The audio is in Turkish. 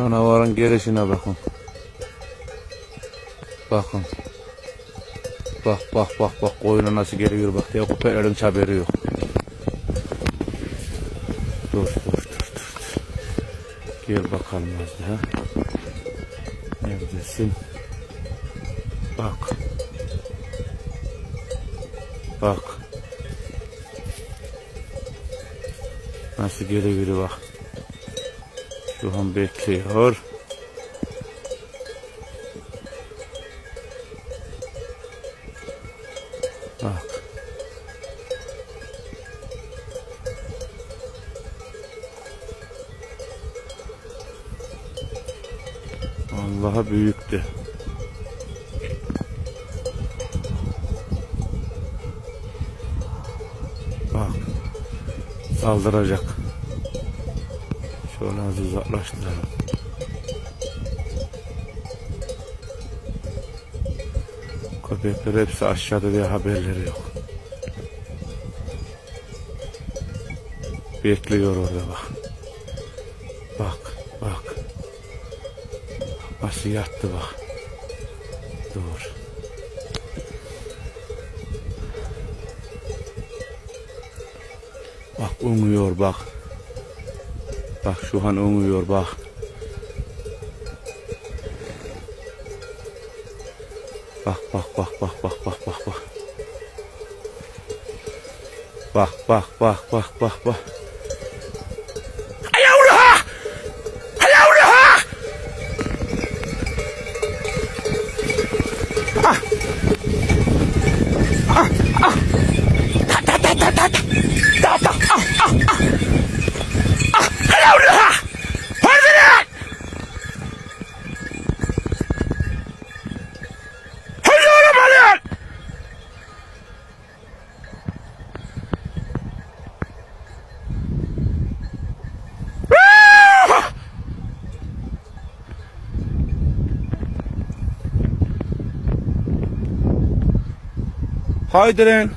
Canavarın gelişine bakın. Bakın. Bak bak bak bak koyuna nasıl geliyor bak diye köpeklerin hiç haberi yok. Dur dur dur dur. Gel bakalım az daha. Neredesin? Bak. Bak. Nasıl geliyor bak. Şu an bekliyor. Bak. Allah'a büyüktü. Bak. Saldıracak. Şöyle az uzaklaştıralım. Köpekler hepsi aşağıda diye haberleri yok. Bekliyor orada bak. Bak, bak. Nasıl yattı bak. Dur. Bak umuyor bak. Bak şu an umuyor bak. Bak bak bak bak bak bak bak bak. Bak bak bak bak bak bak. Ayağını ha! Ayağını ha! Haydi lan.